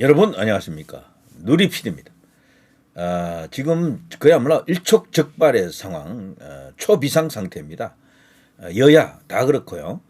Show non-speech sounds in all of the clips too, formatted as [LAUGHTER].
여러분 안녕하십니까 누리필입니다. 아, 지금 그야말로 일촉즉발의 상황, 어, 초비상 상태입니다. 어, 여야 다 그렇고요.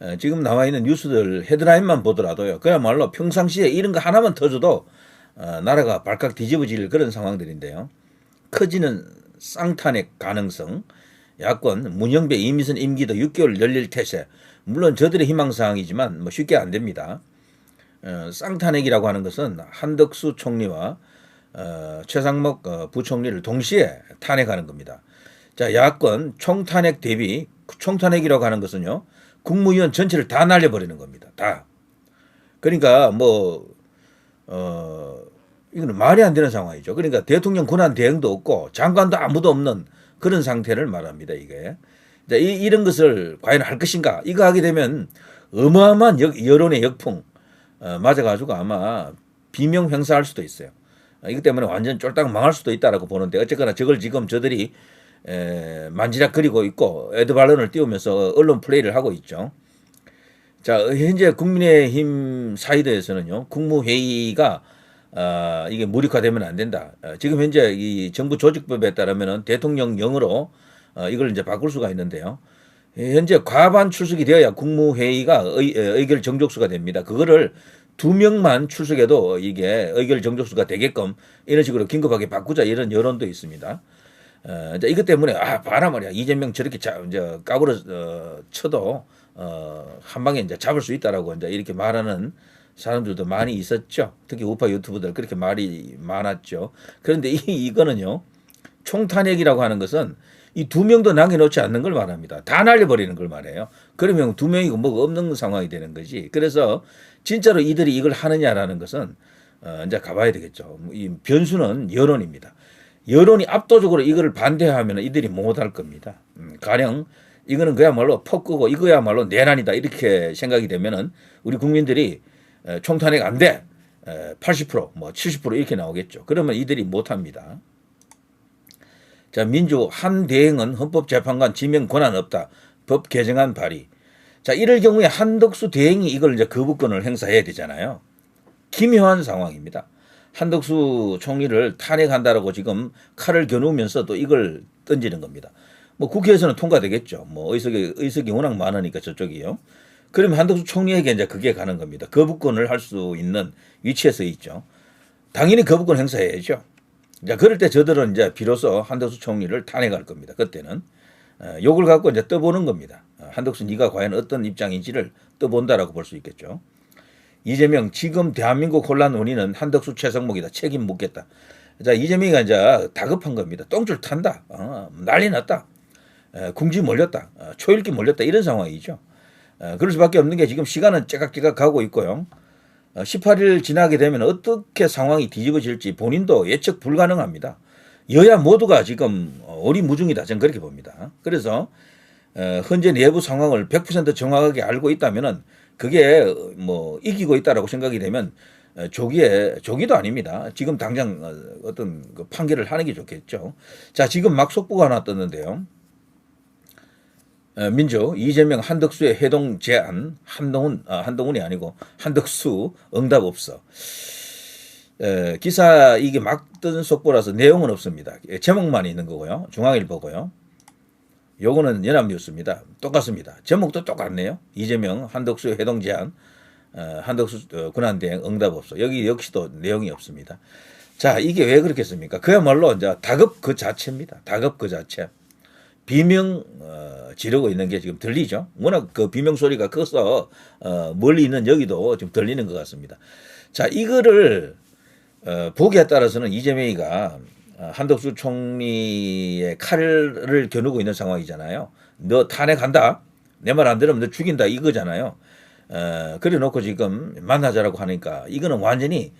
어, 지금 나와 있는 뉴스들 헤드라인만 보더라도요. 그야말로 평상시에 이런 거 하나만 터져도 어, 나라가 발칵 뒤집어질 그런 상황들인데요. 커지는 쌍탄핵 가능성, 야권 문영배 이미선 임기도 6개월 열릴 태세. 물론 저들의 희망사항이지만 뭐 쉽게 안 됩니다. 어, 쌍탄핵이라고 하는 것은 한덕수 총리와 어, 최상목 어, 부총리를 동시에 탄핵하는 겁니다. 자, 야권 총탄핵 대비 총탄핵이라고 하는 것은요. 국무위원 전체를 다 날려버리는 겁니다. 다. 그러니까 뭐 어, 이거는 말이 안 되는 상황이죠. 그러니까 대통령 권한 대행도 없고 장관도 아무도 없는 그런 상태를 말합니다. 이게. 자, 이, 이런 것을 과연 할 것인가? 이거 하게 되면 어마어마한 역, 여론의 역풍 어, 맞아가지고 아마 비명 행사할 수도 있어요. 어, 이것 때문에 완전 쫄딱 망할 수도 있다라고 보는데 어쨌거나 저걸 지금 저들이 에, 만지작거리고 있고 에드발론을 띄우면서 언론 플레이를 하고 있죠. 자 현재 국민의힘 사이드에서는요 국무회의가 아, 이게 무력화되면 안 된다. 어, 지금 현재 이 정부 조직법에 따르면은 대통령령으로 어, 이걸 이제 바꿀 수가 있는데요. 예, 현재 과반 출석이 되어야 국무회의가 의, 에, 의결 정족수가 됩니다. 그거를 두 명만 출석해도 이게 의결 정족수가 되게끔 이런 식으로 긴급하게 바꾸자 이런 여론도 있습니다. 어, 이것 때문에 아 봐라 말이야 이재명 저렇게 자, 이제 까불어 어, 쳐도 어, 한 방에 이제 잡을 수 있다라고 이제 이렇게 말하는 사람들도 많이 있었죠. 특히 우파 유튜브들 그렇게 말이 많았죠. 그런데 이 이거는요 총탄핵이라고 하는 것은 이 두 명도 남겨놓지 않는 걸 말합니다. 다 날려버리는 걸 말해요. 그러면 두 명이고 뭐가 없는 상황이 되는 거지. 그래서 진짜로 이들이 이걸 하느냐라는 것은 어, 이제 가봐야 되겠죠. 이 변수는 여론입니다. 여론이 압도적으로 이거를 반대하면 이들이 못할 겁니다. 음, 가령 이거는 그야말로 퍽끄고 이거야말로 내란이다 이렇게 생각이 되면은 우리 국민들이 에, 총탄핵 안 돼. 80%뭐 70% 이렇게 나오겠죠. 그러면 이들이 못합니다. 자, 민주 한 대행은 헌법재판관 지명 권한 없다. 법 개정안 발의. 자, 이럴 경우에 한덕수 대행이 이걸 이제 거부권을 행사해야 되잖아요. 기묘한 상황입니다. 한덕수 총리를 탄핵한다라고 지금 칼을 겨누면서 또 이걸 던지는 겁니다. 뭐 국회에서는 통과되겠죠. 뭐 의석이 의석이 워낙 많으니까 저쪽이요. 그러면 한덕수 총리에게 이제 그게 가는 겁니다. 거부권을 할 수 있는 위치에서 있죠. 당연히 거부권 행사해야죠. 자, 그럴 때 저들은 이제 비로소 한덕수 총리를 탄핵할 겁니다. 그때는 어, 욕을 갖고 이제 떠보는 겁니다. 어, 한덕수 네가 과연 어떤 입장인지를 떠본다라고 볼 수 있겠죠. 이재명 지금 대한민국 혼란 원인은 한덕수 최성목이다. 책임 묻겠다. 자 이재명이가 이제 다급한 겁니다. 똥줄 탄다. 어, 난리 났다. 에, 궁지 몰렸다. 어, 초읽기 몰렸다. 이런 상황이죠. 에, 그럴 수밖에 없는 게 지금 시간은 째깍째깍 가고 있고요. 어, 18일 지나게 되면 어떻게 상황이 뒤집어질지 본인도 예측 불가능합니다. 여야 모두가 지금 오리무중이다. 저는 그렇게 봅니다. 그래서 어, 현재 내부 상황을 100% 정확하게 알고 있다면은 그게 뭐 이기고 있다라고 생각이 되면 어, 조기에 조기도 아닙니다. 지금 당장 어, 어떤 그 판결을 하는 게 좋겠죠. 자, 지금 막 속보가 하나 떴는데요. 어, 민주 이재명 한덕수의 해동 제안 한동훈 아, 한동훈이 아니고 한덕수 응답 없어. 에, 기사 이게 막 뜬 속보라서 내용은 없습니다. 예, 제목만 있는 거고요. 중앙일보고요. 요거는 연합뉴스입니다. 똑같습니다. 제목도 똑같네요. 이재명 한덕수 해동 제안 어, 한덕수 어, 권한대행 응답 없어. 여기 역시도 내용이 없습니다. 자 이게 왜 그렇겠습니까? 그야말로 이제 다급 그 자체입니다. 다급 그 자체. 비명 어, 지르고 있는 게 지금 들리죠. 워낙 그 비명 소리가 커서 어, 멀리 있는 여기도 좀 들리는 것 같습니다. 자 이거를 어, 보기에 따라서는 이재명이가 어, 한덕수 총리의 칼을 겨누고 있는 상황이잖아요. 너 탄핵한다. 내 말 안 들으면 너 죽인다 이거잖아요. 어, 그래 놓고 지금 만나자라고 하니까 이거는 완전히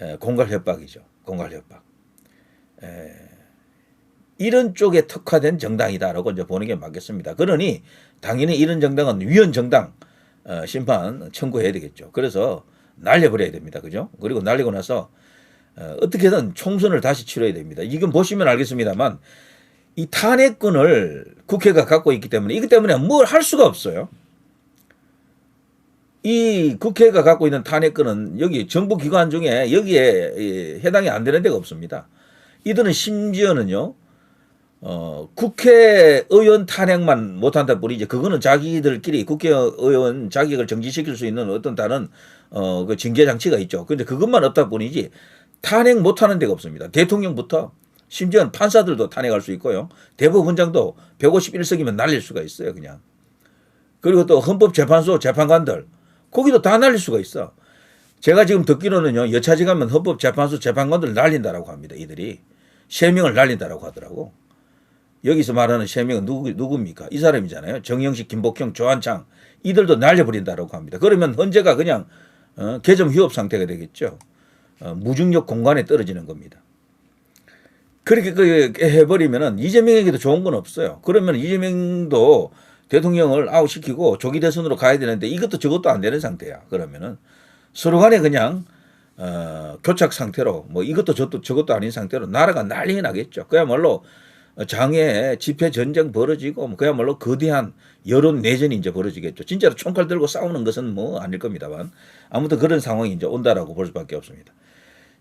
에, 공갈 협박이죠. 공갈 협박. 에, 이런 쪽에 특화된 정당이다라고 이제 보는 게 맞겠습니다. 그러니 당연히 이런 정당은 위헌 정당 어, 심판 청구해야 되겠죠. 그래서 날려버려야 됩니다. 그죠? 그리고 날리고 나서 어, 어떻게든 총선을 다시 치러야 됩니다. 이건 보시면 알겠습니다만 이 탄핵권을 국회가 갖고 있기 때문에 이것 때문에 뭘 할 수가 없어요. 이 국회가 갖고 있는 탄핵권은 여기 정부 기관 중에 여기에 이, 해당이 안 되는 데가 없습니다. 이들은 심지어는요, 어, 국회의원 탄핵만 못한다 뿐이지, 그거는 자기들끼리 국회의원 자격을 정지시킬 수 있는 어떤 다른, 어, 그 징계 장치가 있죠. 근데 그것만 없다 뿐이지, 탄핵 못하는 데가 없습니다. 대통령부터 심지어는 판사들도 탄핵할 수 있고요. 대법원장도 151석이면 날릴 수가 있어요, 그냥. 그리고 또 헌법재판소 재판관들, 거기도 다 날릴 수가 있어. 제가 지금 듣기로는요, 여차지 가면 헌법재판소 재판관들 날린다라고 합니다, 이들이. 세 명을 날린다라고 하더라고. 여기서 말하는 세 명은 누구, 누굽니까? 이 사람이잖아요. 정영식, 김복형, 조한창. 이들도 날려버린다라고 합니다. 그러면 헌재가 그냥, 어, 개점 휴업 상태가 되겠죠. 어, 무중력 공간에 떨어지는 겁니다. 그렇게 그 해버리면은 이재명에게도 좋은 건 없어요. 그러면 이재명도 대통령을 아웃시키고 조기 대선으로 가야 되는데 이것도 저것도 안 되는 상태야. 그러면은 서로 간에 그냥 어, 교착 상태로 뭐 이것도 저것도 저것도 아닌 상태로 나라가 난리 나겠죠. 그야말로 장애 집회 전쟁 벌어지고 뭐 그야말로 거대한 여론 내전이 이제 벌어지겠죠. 진짜로 총칼 들고 싸우는 것은 뭐 아닐 겁니다만 아무튼 그런 상황이 이제 온다라고 볼 수밖에 없습니다.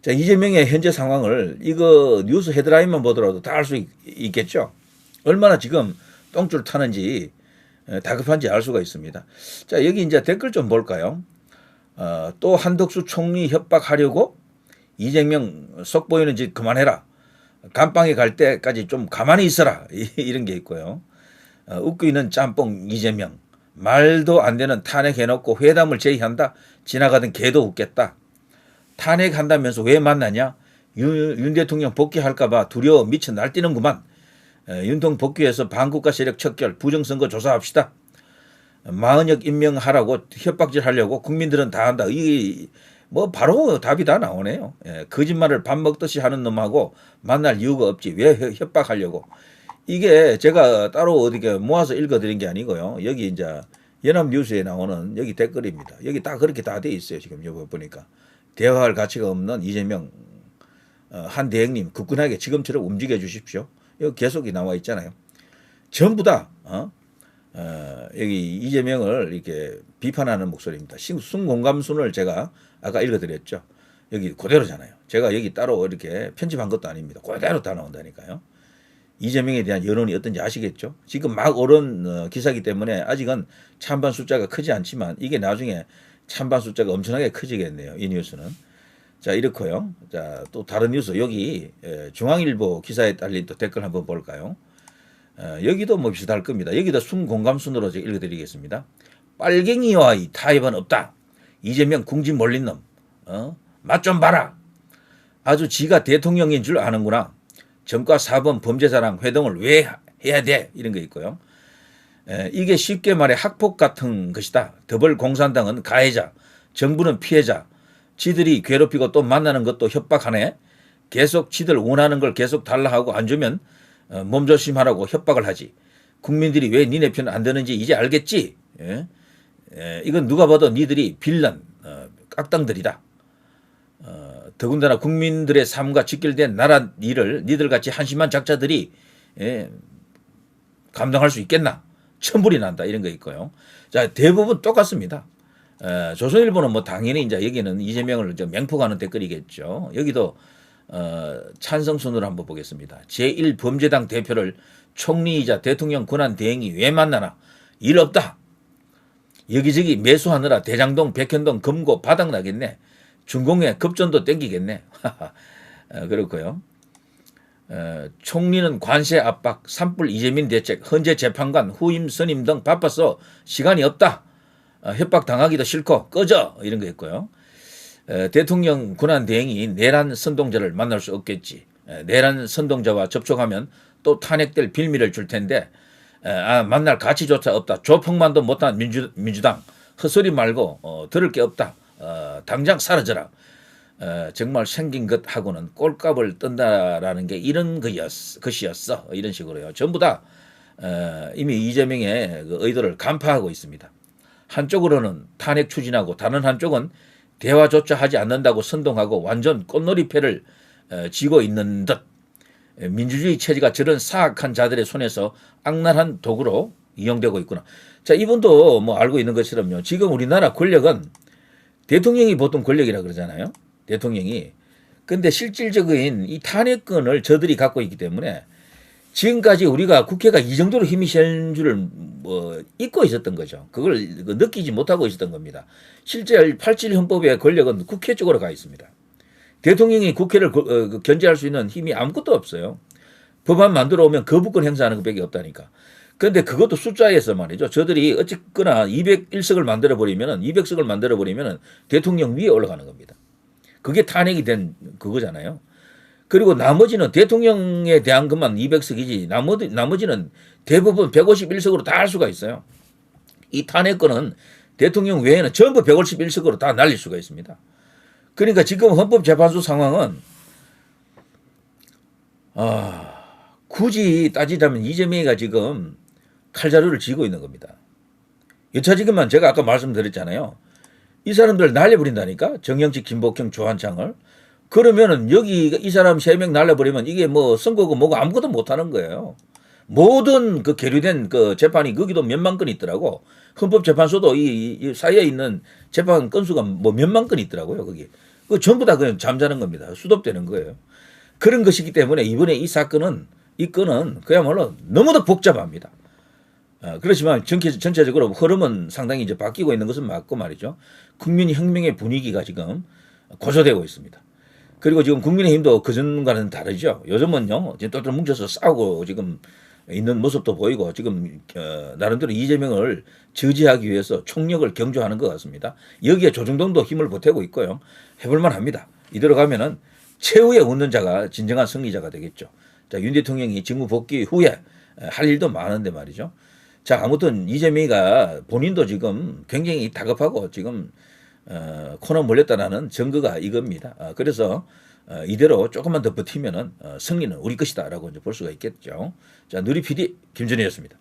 자, 이재명의 현재 상황을 이거 뉴스 헤드라인만 보더라도 다 알 수 있겠죠. 얼마나 지금 똥줄 타는지 에, 다급한지 알 수가 있습니다. 자, 여기 이제 댓글 좀 볼까요? 어, 또 한덕수 총리 협박하려고 이재명 속 보이는 짓 그만해라. 감방에 갈 때까지 좀 가만히 있어라. [LAUGHS] 이런 게 있고요. 어, 웃고 있는 짬뽕 이재명. 말도 안 되는 탄핵해놓고 회담을 제의한다. 지나가던 개도 웃겠다. 탄핵한다면서 왜 만나냐? 윤, 윤 대통령 복귀할까봐 두려워 미쳐 날뛰는구만. 에, 윤통 복귀해서 반국가 세력 척결 부정선거 조사합시다. 마흔역 임명하라고 협박질 하려고 국민들은 다 한다. 이 뭐 바로 답이 다 나오네요. 예, 거짓말을 밥 먹듯이 하는 놈하고 만날 이유가 없지. 왜 협박하려고? 이게 제가 따로 어디게 모아서 읽어드린 게 아니고요. 여기 이제 연합뉴스에 나오는 여기 댓글입니다. 여기 다 그렇게 다 돼 있어요. 지금 여기 보니까 대화할 가치가 없는 이재명 어, 한 대행님 굳건하게 지금처럼 움직여 주십시오. 여기 계속이 나와 있잖아요. 전부 다 어? 어, 여기 이재명을 이렇게 비판하는 목소리입니다. 순공감순을 제가 아까 읽어드렸죠. 여기 그대로잖아요. 제가 여기 따로 이렇게 편집한 것도 아닙니다. 그대로 다 나온다니까요. 이재명에 대한 여론이 어떤지 아시겠죠? 지금 막 오른 어, 기사기 때문에 아직은 찬반 숫자가 크지 않지만 이게 나중에 찬반 숫자가 엄청나게 커지겠네요. 이 뉴스는. 자, 이렇고요. 자, 또 다른 뉴스 여기 에, 중앙일보 기사에 달린 또 댓글 한번 볼까요? 어, 여기도 뭐 비슷할 겁니다. 여기도 순 공감순으로 제가 읽어드리겠습니다. 빨갱이와의 타협은 없다. 이재명 궁진 몰린 놈. 어? 맛 좀 봐라. 아주 지가 대통령인 줄 아는구나. 정과 사범 범죄자랑 회동을 왜 해야 돼? 이런 거 있고요. 에, 이게 쉽게 말해 학폭 같은 것이다. 더블 공산당은 가해자, 정부는 피해자. 지들이 괴롭히고 또 만나는 것도 협박하네. 계속 지들 원하는 걸 계속 달라 하고 안 주면 어, 몸조심하라고 협박을 하지. 국민들이 왜 니네 편 안 되는지 이제 알겠지? 예? 예, 이건 누가 봐도 니들이 빌런, 어, 깍당들이다. 어, 더군다나 국민들의 삶과 직결된 나라 일을 니들 같이 한심한 작자들이 예, 감당할 수 있겠나? 천불이 난다 이런 거 있고요. 자 대부분 똑같습니다. 에, 조선일보는 뭐 당연히 이제 여기는 이재명을 이제 맹폭하는 댓글이겠죠. 여기도 어, 찬성 순으로 한번 보겠습니다. 제1 범죄당 대표를 총리이자 대통령 권한 대행이 왜 만나나? 일 없다. 여기저기 매수하느라 대장동, 백현동, 금고 바닥나겠네. 중공에 급전도 땡기겠네. [LAUGHS] 어, 그렇고요. 어, 총리는 관세 압박, 산불 이재민 대책, 헌재 재판관, 후임 선임 등 바빠서 시간이 없다. 어, 협박 당하기도 싫고 꺼져 이런 거 있고요. 에, 대통령 권한 대행이 내란 선동자를 만날 수 없겠지. 에, 내란 선동자와 접촉하면 또 탄핵될 빌미를 줄 텐데 에, 아, 만날 가치조차 없다. 조폭만도 못한 민주, 민주당 헛소리 말고 어, 들을 게 없다. 어, 당장 사라져라. 어, 정말 생긴 것하고는 꼴값을 뜬다라는 게 이런 것이었, 것이었어. 이런 식으로요. 전부 다 어, 이미 이재명의 그 의도를 간파하고 있습니다. 한쪽으로는 탄핵 추진하고 다른 한쪽은 대화조차 하지 않는다고 선동하고 완전 꽃놀이패를 어, 쥐고 있는 듯 민주주의 체제가 저런 사악한 자들의 손에서 악랄한 도구로 이용되고 있구나. 자, 이분도 뭐 알고 있는 것처럼요. 지금 우리나라 권력은 대통령이 보통 권력이라 그러잖아요. 대통령이. 근데 실질적인 이 탄핵권을 저들이 갖고 있기 때문에 지금까지 우리가 국회가 이 정도로 힘이 센 줄을 뭐 잊고 있었던 거죠. 그걸 그 느끼지 못하고 있었던 겁니다. 실제 87 헌법의 권력은 국회 쪽으로 가 있습니다. 대통령이 국회를 거- 어, 그 견제할 수 있는 힘이 아무것도 없어요. 법안 만들어 오면 거부권 행사하는 것밖에 없다니까. 그런데 그것도 숫자에서 말이죠. 저들이 어쨌거나 201석을 만들어 버리면은 200석을 만들어 버리면은 대통령 위에 올라가는 겁니다. 그게 탄핵이 된 그거잖아요. 그리고 나머지는 대통령에 대한 것만 200석이지 나머지 나머지는 대부분 151석으로 다 할 수가 있어요. 이 탄핵권은 대통령 외에는 전부 151석으로 다 날릴 수가 있습니다. 그러니까 지금 헌법재판소 상황은 아, 굳이 따지자면 이재명이가 지금 칼자루를 쥐고 있는 겁니다. 여차지금만 제가 아까 말씀드렸잖아요. 이 사람들 날려버린다니까 정영직, 김복형, 조한창을 그러면은 여기 이 사람 세 명 날려버리면 이게 뭐 선거고 뭐고 아무것도 못하는 거예요. 모든 그 계류된 그 재판이 거기도 몇만 건 있더라고. 헌법재판소도 이, 이 사이에 있는 재판 건수가 뭐 몇만 건 있더라고요. 거기. 그 전부 다 그냥 잠자는 겁니다. 수독되는 거예요. 그런 것이기 때문에 이번에 이 사건은 이 건은 그야말로 너무도 복잡합니다. 어, 그렇지만 전체, 전체적으로 흐름은 상당히 이제 바뀌고 있는 것은 맞고 말이죠. 국민 혁명의 분위기가 지금 고조되고 있습니다. 그리고 지금 국민의힘도 그전과는 다르죠. 요즘은요, 지금 똘똘 뭉쳐서 싸우고 지금 있는 모습도 보이고 지금 어, 나름대로 이재명을 저지하기 위해서 총력을 경주하는 것 같습니다. 여기에 조중동도 힘을 보태고 있고요. 해볼만 합니다. 이대로 가면은 최후의 운전자가 진정한 승리자가 되겠죠. 자, 윤 대통령이 직무 복귀 후에 할 일도 많은데 말이죠. 자, 아무튼 이재명이가 본인도 지금 굉장히 다급하고 지금 어, 코너 몰렸다라는 증거가 이겁니다. 어, 그래서 어, 이대로 조금만 더 버티면은 어, 승리는 우리 것이다라고 이제 볼 수가 있겠죠. 자, 누리 PD 김준희였습니다.